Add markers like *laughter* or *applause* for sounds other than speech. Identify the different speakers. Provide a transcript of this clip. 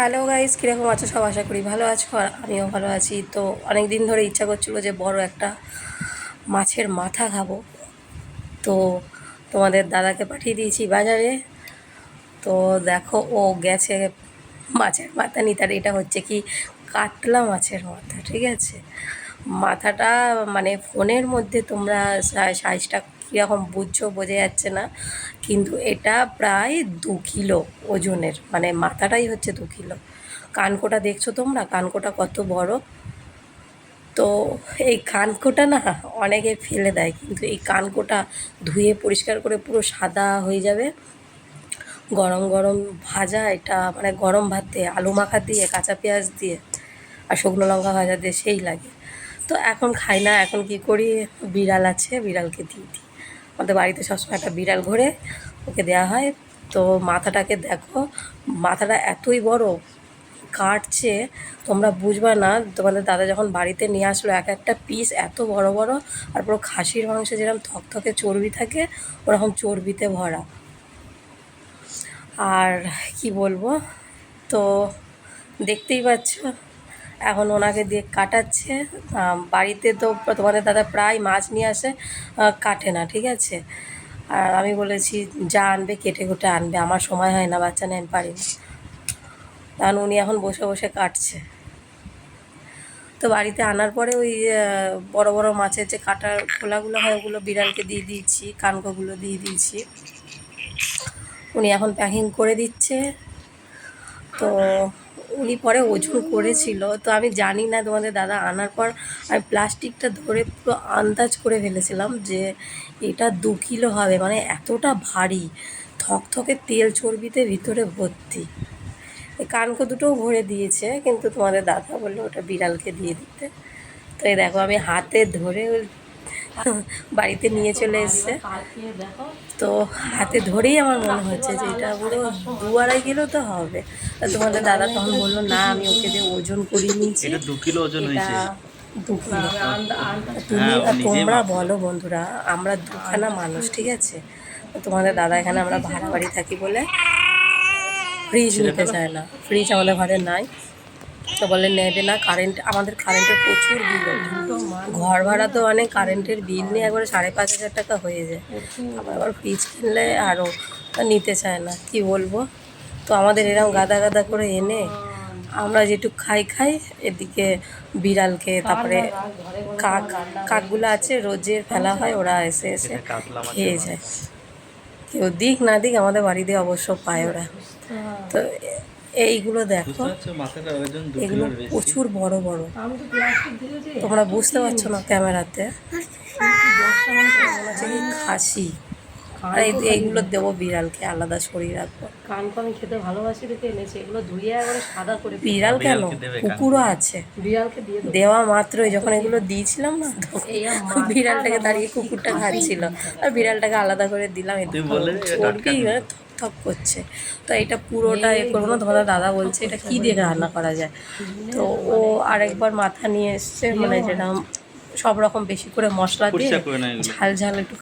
Speaker 1: Hello guys, কীরকম আছো? সব আশা করি ভালো আছো আর আমিও ভালো আছি। তো অনেক দিন ধরে ইচ্ছা করছিল যে বড় একটা মাছের মাথা খাব। তো তোমাদের দাদাকে পাঠিয়ে দিয়েছি বাজারে। তো দেখো, ও গেছে মাছের মাথা নিতে। আর এটা হচ্ছে কি, কাতলা মাছের মাথা, ঠিক আছে? মাথাটা মানে ফোনের মধ্যে তোমরা সাইজটা কীরকম বুঝছ, বোঝা যাচ্ছে না। কিন্তু এটা প্রায় দু কিলো ওজনের মানে মাথাটাই হচ্ছে দু কিলো। কানকোটা দেখছ তোমরা? কানকোটা কত বড়? তো এই কানকোটা না অনেকে ফেলে দেয়, কিন্তু এই কানকোটা ধুয়ে পরিষ্কার করে পুরো সাদা হয়ে যাবে। গরম গরম ভাজা এটা মানে গরম ভাত দিয়ে, আলু মাখা দিয়ে, কাঁচা পেঁয়াজ দিয়ে আর শুকনো লঙ্কা ভাজা দিয়ে সেই লাগে। তো এখন খাই না, এখন কি করি? বিড়াল আছে, বিড়ালকে দিয়ে দিই। আমাদের বাড়িতে সবসময় একটা বিড়াল ঘোরে, ওকে দেওয়া হয়। তো মাথাটাকে দেখো, মাথাটা এতই বড়, কাটছে, তোমরা বুঝবা না। তোমাদের দাদা যখন বাড়িতে নিয়ে আসলো, এক একটা পিস এত বড় বড়, আর পুরো খাসির মাংসে যেরকম থকথকে চর্বি থাকে, ওরকম চর্বিতে ভরা। আর কি বলব? তো দেখতেই পাচ্ছ এখন ওনাকে দিয়ে কাটাচ্ছে। বাড়িতে তো তোমাদের দাদা প্রায় মাছ নিয়ে আসে কাটে না, ঠিক আছে? আর আমি বলেছি, যা আনবে, কেটে কুটে আনবে, আমার সময় হয় না, বাচ্চা নেন পারি কারণ উনি এখন বসে বসে কাটছে। তো বাড়িতে আনার পরে ওই বড় বড় মাছের যে কাটার খোলাগুলো হয়, ওগুলো বিড়ালকে দিয়ে দিয়েছি, কানকোগুলো দিয়ে দিয়েছি। উনি এখন প্যাকিং করে দিচ্ছে। তো উনি পরে ওজন করেছিল। তো আমি জানি না তোমাদের দাদা আনার পর আমি প্লাস্টিকটা ধরে পুরো আন্দাজ করে ফেলেছিলাম যে এটা দু কিলো হবে। মানে এতটা ভারী, থকথকে তেল চর্বিতে ভিতরে ভর্তি। কানকো দুটোও ভরে দিয়েছে, কিন্তু তোমাদের দাদা বলল ওটা বিড়ালকে দিয়ে দিতে। তো এই দেখো আমি হাতে ধরে বাড়িতে নিয়ে চলে এসছে। তো হাতে ধরেই আমার মনে হচ্ছে যে এটা পুরো দু আড়াই কিলো তো হবে। তোমাদের দাদা তখন বলল না আমি ওকে দিয়ে ওজন করিয়ে নিয়েছি।
Speaker 2: দু কিলো ওজন হয়েছে।
Speaker 1: দু কিলো। তুমি
Speaker 2: হ্যাঁ,
Speaker 1: তোমরা বলো বন্ধুরা আমরা দুখানা মানুষ ঠিক আছে? তোমাদের দাদা এখানে আমরা ভাড়া বাড়ি থাকি বলে ফ্রিজ নিতে চায় না। ফ্রিজ আমাদের ঘরে নাই। তো বলে নেবে না কারেন্ট আমাদের কারেন্টের প্রচুর বিল ঘর ভাড়া তো অনেক কারেন্টের বিল নিয়ে একবারে সাড়ে পাঁচ হাজার টাকা হয়ে যায়। আবার আবার ফ্রিজ কিনলে আরও নিতে চায় না কি বলব? তো আমাদের এরকম গাদা গাদা করে এনে আমরা যেটুক খাই খাই এদিকে বিড়ালকে তারপরে কাক কাকগুলো আছে রোজের ফেলা হয় ওরা এসে এসে খেয়ে যায়। কেউ দিক না দিক আমাদের বাড়িতে অবশ্য পায় ওরা। তো এইগুলো দেখো। এগুলো প্রচুর বড় বড়। তোমরা বুঝতে পারছ না ক্যামেরাতে? খাসি। আর এইগুলো দেবো বিড়ালকে আলাদা শরীর রাখব।
Speaker 3: কানকো আমি খেতে ভালোবাসি দেখে এনেছি। এগুলো ধুয়ে একবারে সাদা করে
Speaker 1: বিড়াল কেন? কুকুরও আছে।
Speaker 3: বিড়ালকে দিয়ে
Speaker 1: দেওয়া মাত্রই যখন এগুলো দিয়েছিলাম না *laughs* বিড়ালটাকে দাঁড়িয়ে কুকুরটা খাচ্ছিল আর বিড়ালটাকে আলাদা করে দিলাম মানে থক থক করছে। তো এটা পুরোটা এ করব না তোমাদের দাদা বলছে এটা কি দিয়ে রান্না করা যায়? তো ও আরেকবার মাথা নিয়ে এসছে মানে যেরকম সব রকম বেশি করে মশলা দিয়ে ঝাল ঝাল একটু